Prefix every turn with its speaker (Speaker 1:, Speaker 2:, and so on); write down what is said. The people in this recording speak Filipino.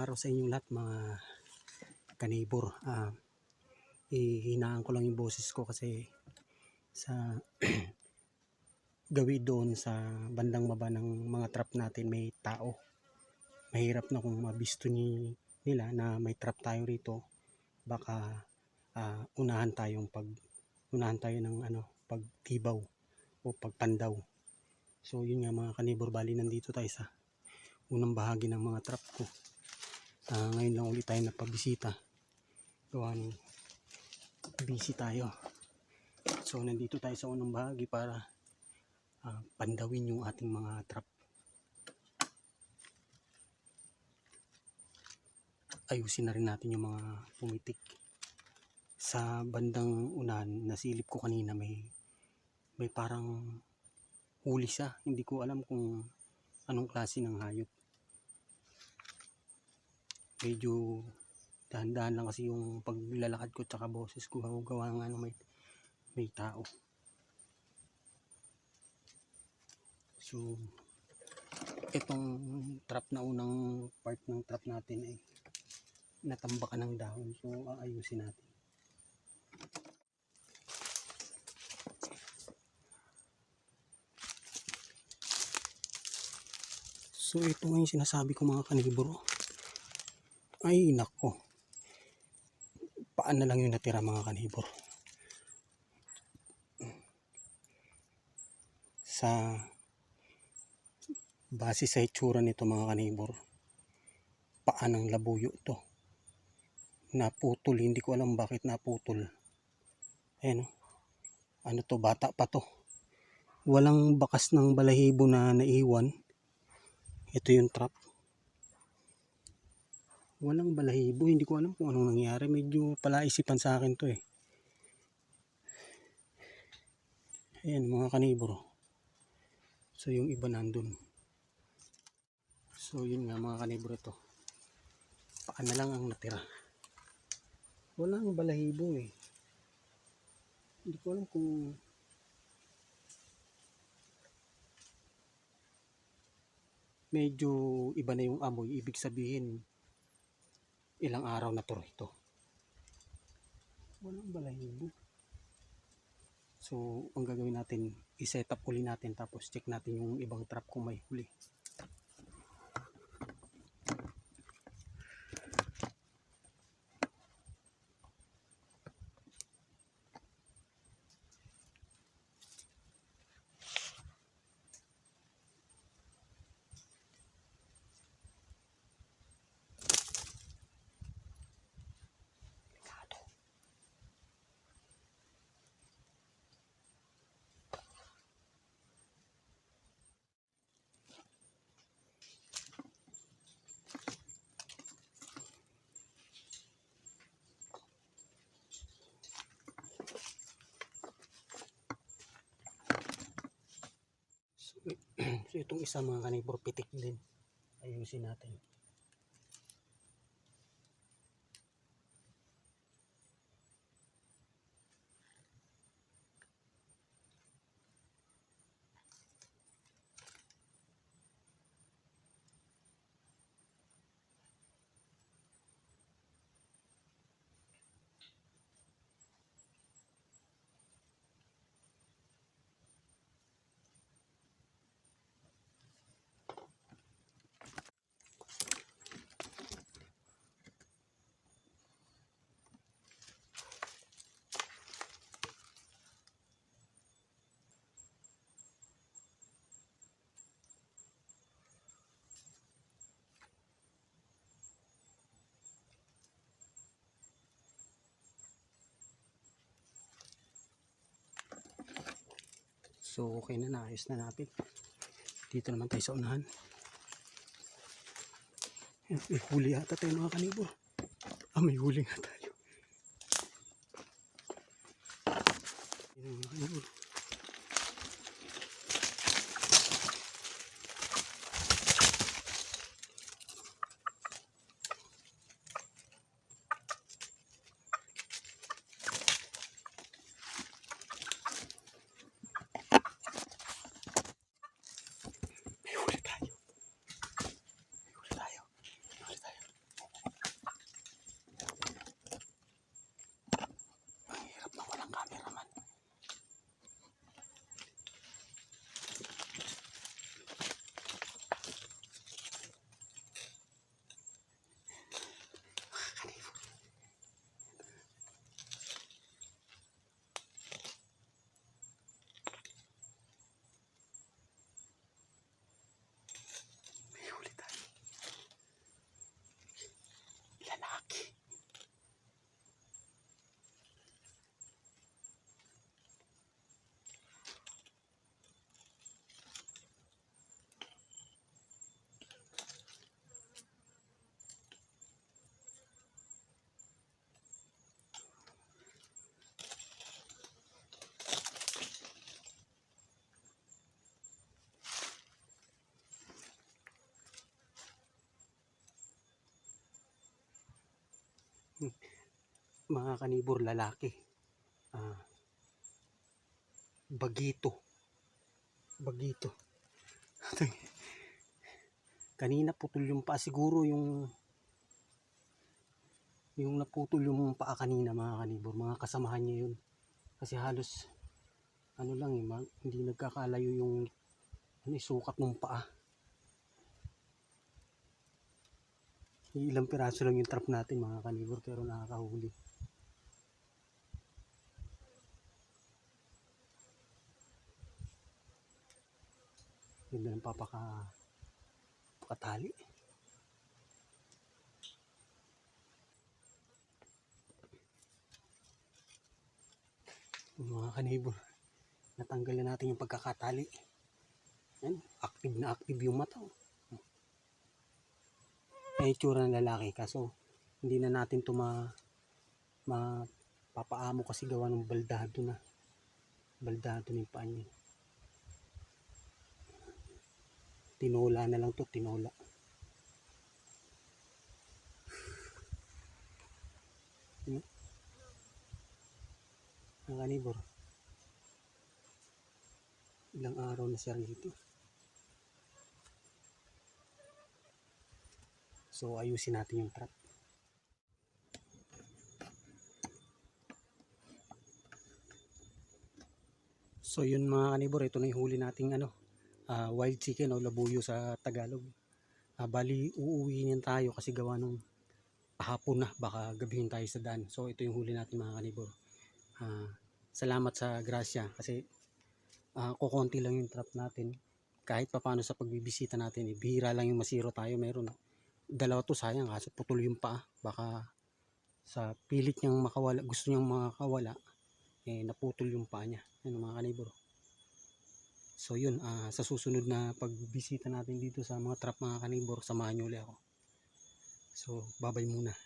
Speaker 1: Magandang araw sa inyong lahat mga kanibor. Ah, ihinaan ko lang yung boses ko kasi sa gawi doon sa bandang baba ng mga trap natin may tao. Mahirap na kung mabisto ni, nila na may trap tayo rito. Baka ah, unahan tayong pag unahan tayo ng ano pagtibaw o pagpandaw. So yun nga mga kanibor bali nandito tayo sa unang bahagi ng mga trap ko. Ah, ngayon lang ulit tayo napabisita. Gawa ng busy tayo. So nandito tayo sa unang bahagi para ah, pandawin yung ating mga trap. Ayusin na rin natin yung mga pumitik. Sa bandang unahan, nasilip ko kanina may may parang huli siya. Hindi ko alam kung anong klase ng hayop medyo dahan-dahan lang kasi yung paglalakad ko tsaka boses ko gawa nga ng may, may tao. So itong trap na unang part ng trap natin ay natambakan ng dahon. So aayusin natin. So ito nga yung sinasabi ko mga kaniburo ay nako. Paan na lang yung natira mga kanibor. Sa base sa itsura nito mga kanibor, paan ng labuyo to. Naputol, hindi ko alam bakit naputol. Ayan o. Ano to, bata pa to. Walang bakas ng balahibo na naiwan. Ito yung trap walang balahibo. Hindi ko alam kung anong nangyari. Medyo palaisipan sa akin to eh. Ayan mga kaniboro. So yung iba nandun. So yun nga mga kaniboro to. Paka na lang ang natira. Walang balahibo eh. Hindi ko alam kung medyo iba na yung amoy. Ibig sabihin ilang araw na to ito. Walang balahibo. So, ang gagawin natin, i-set up uli natin tapos check natin yung ibang trap kung may huli. So, so itong isa mga kanibor pitik din. Ayusin natin. So okay na naayos na natin. Dito naman tayo sa unahan. May huli ata tayo mga kanibor. Ah, may huli nga tayo. Ayan, mga kanibor. Mga kanibor lalaki. Ah, bagito. Bagito. Kanina putol yung paa siguro yung yung naputol yung paa kanina mga kanibor, mga kasamahan niya yun. Kasi halos ano lang eh, hindi nagkakalayo yung ano, eh, sukat ng paa. Ilang piraso lang yung trap natin mga kanibor pero nakakahuli. Yun na lang papaka pakatali. Mga kanibor, natanggal na natin yung pagkakatali. Yan, active na active yung mata. oh. May itsura ng lalaki kaso hindi na natin to ma kasi gawa ng baldado na. Baldado na yung paa niya. Tinola na lang to, tinola. Ano? Ang kanibor. Ilang araw na siya rito. So ayusin natin yung trap. So yun mga kanibor, ito na yung huli nating ano, ah, wild chicken o labuyo sa Tagalog. Ah, bali, uuwiin tayo kasi gawa nung hapon na, baka gabihin tayo sa daan. So ito yung huli natin mga kanibor. Ah, salamat sa grasya kasi ah, kukonti lang yung trap natin. Kahit papano sa pagbibisita natin, eh, bihira lang yung masiro tayo. Meron dalawa to sayang kaso putol yung paa. Baka sa pilit niyang makawala, gusto niyang makawala, eh naputol yung paa niya. Ano mga kanibor. So yun, ah, sa susunod na pagbisita natin dito sa mga trap mga kanibor, samahan niyo ulit ako. So, babay muna.